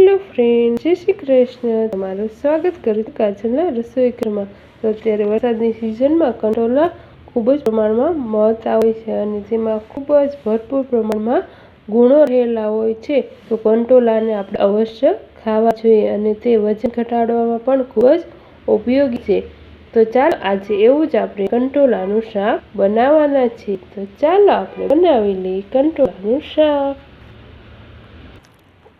Hello friend, જય શ્રી કૃષ્ણ. તમારું સ્વાગત કરું કાજલના રસોઈ ઘરમાં. તો અત્યારે વરસાદની સિઝનમાં કંટોલા ખૂબ જ પ્રમાણમાં મળતા હોય છે અને તેમાં ખૂબ જ ભરપૂર પ્રમાણમાં ગુણો રહેલા હોય છે. તો કંટોલાને આપણે અવશ્ય ખાવા જોઈએ અને તે વજન ઘટાડવામાં પણ ખૂબ જ ઉપયોગી છે. તો ચાલો આજે એવું જ આપણે કંટોલાનું શાક બનાવવાના છીએ. તો ચાલો આપણે બનાવી લઈએ કંટોલાનું શાક.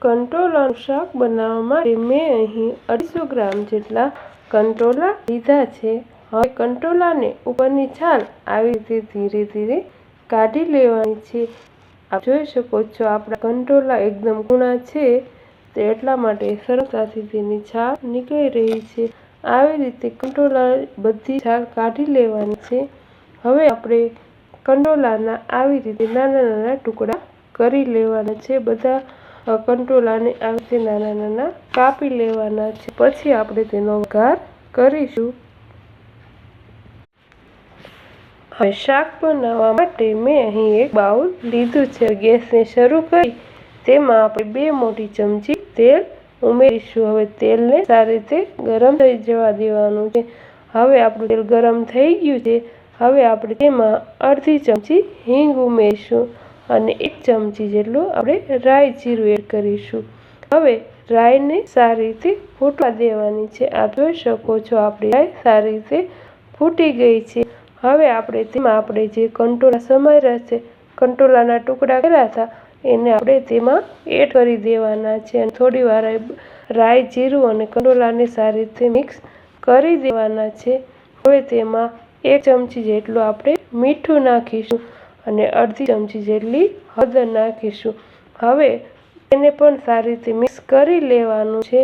કંટોલાનું શાક બનાવવા માટે મેં અહીં અઢીસો ગ્રામ જેટલા કંટોલા લીધા છે. હવે કંટોલાને ઉપરની છાલ આવી રીતે ધીરે ધીરે કાઢી લેવાની છે. આપ જોઈ શકો છો આપણા કંટોલા એકદમ કૂણા છે તે એટલા માટે સરળતાથી તેની છાલ નીકળી રહી છે. આવી રીતે કંટોલા બધી છાલ કાઢી લેવાની છે. હવે આપણે કંટોલાના આવી રીતે નાના નાના ટુકડા કરી લેવાના છે. બધા કંટોલાને આવી રીતે નાના નાના કાપી લેવાના છે. પછી આપણે તેનો વઘાર કરીશું. હવે શાક બનાવવા માટે મેં અહીં એક બાઉલ લીધું છે. ગેસને શરૂ કરી તેમાં આપણે બે મોટી ચમચી તેલ ઉમેરીશું. હવે તેલને સારી રીતે ગરમ થઈ જવા દેવાનું છે. હવે આપણું તેલ ગરમ થઈ ગયું છે. હવે આપણે તેમાં અડધી ચમચી હિંગ ઉમેરીશું. અને એક ચમચી જેટલું આપણે રાઈ જીરું એડ કરીશું. હવે રાઈને સારી રીતે ફૂટવા દેવાની છે. આપ જોઈ શકો છો આપણી રાઈ સારી રીતે ફૂટી ગઈ છે. હવે આપણે તેમાં આપણે જે કંટોળા સમાયેલા છે, કંટોળાના ટુકડા કર્યા હતા, એને આપણે તેમાં એડ કરી દેવાના છે અને થોડી વાર રાઈ જીરું અને કંટોળાને સારી રીતે મિક્સ કરી દેવાના છે. હવે તેમાં એક ચમચી જેટલું આપણે મીઠું નાખીશું. અને અડધી ચમચી જેટલી હળદર નાખીશું. હવે એને પણ સારી રીતે મિક્સ કરી લેવાનું છે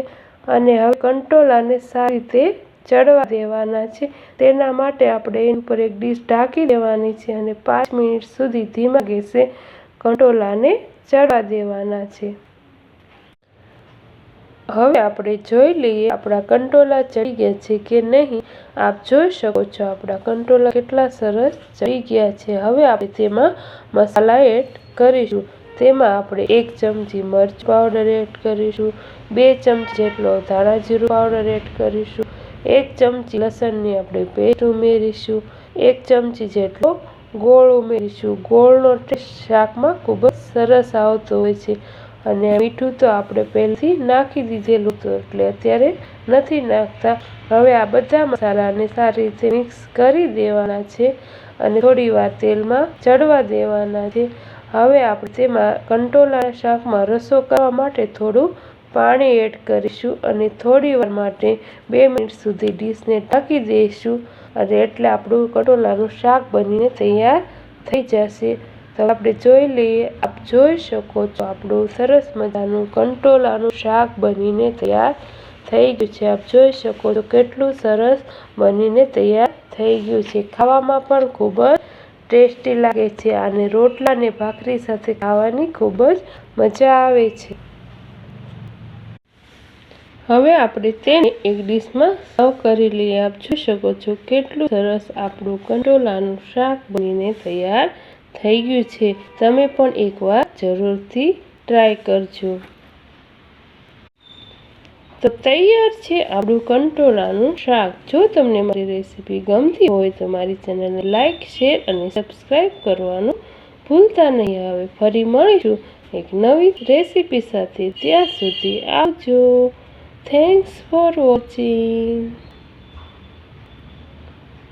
અને હવે કંટોલાને સારી રીતે ચડવા દેવાના છે. તેના માટે આપણે એની ઉપર એક ડીશ ઢાંકી દેવાની છે અને પાંચ મિનિટ સુધી ધીમા ગેસે કંટોલાને ચડવા દેવાના છે. હવે આપણે જોઈ લઈએ આપણા કંટોલા ચડી ગયા છે કે નહીં. આપ જોઈ શકો છો આપણા કંટોલા કેટલા સરસ ચડી ગયા છે. હવે આપણે તેમાં મસાલા એડ કરીશું. તેમાં આપણે એક ચમચી મરચ પાવડર એડ કરીશું. બે ચમચી જેટલો ધાણા જીરું પાવડર એડ કરીશું. એક ચમચી લસણની આપણે પેસ્ટ ઉમેરીશું. એક ચમચી જેટલો ગોળ ઉમેરીશું. ગોળનો ટેસ્ટ શાકમાં ખૂબ જ સરસ આવતો હોય છે. અને મીઠું તો આપણે પહેલથી નાખી દીધેલું હતું, એટલે અત્યારે નથી નાખતા. હવે આ બધા મસાલાને સારી રીતે મિક્સ કરી દેવાના છે અને થોડી વાર તેલમાં ચડવા દેવાના છે. હવે આપણે તેમાં કંટોલા શાકમાં રસો કરવા માટે થોડું પાણી એડ કરીશું અને થોડી વાર માટે બે મિનિટ સુધી ડીશને ઢાંકી દઈશું. અને એટલે આપણું કંટોલાનું શાક બનીને તૈયાર થઈ જશે. તો આપણે જોઈ લઈએ જોઈ શકો છો. આપણું સરસ મજાનું કંટોલાનું શાક બનીને તૈયાર થઈ ગયું છે. આપ જોઈ શકો છો કેટલું સરસ બનીને તૈયાર થઈ ગયું છે. ખાવામાં પણ ખૂબ જ ટેસ્ટી લાગે છે અને રોટલાને ભાખરી સાથે ખાવાની ખૂબ જ મજા આવે છે. હવે આપણે તેને એક ડીશમાં સર્વ કરી લઈએ. આપ જોઈ શકો છો કેટલું સરસ આપણું કંટોલાનું શાક બનીને તૈયાર થઈ ગયું છે. તમે પણ એકવાર જરૂરથી ટ્રાય કરજો. તો તૈયાર છે આપણું કંટોળાનું શાક. જો તમને મારી રેસીપી ગમતી હોય તો મારી ચેનલને લાઇક શેર અને સબસ્ક્રાઈબ કરવાનું ભૂલતા નહીં. હવે ફરી મળીશું એક નવી રેસીપી સાથે. ત્યાં સુધી આવજો. Thanks for watching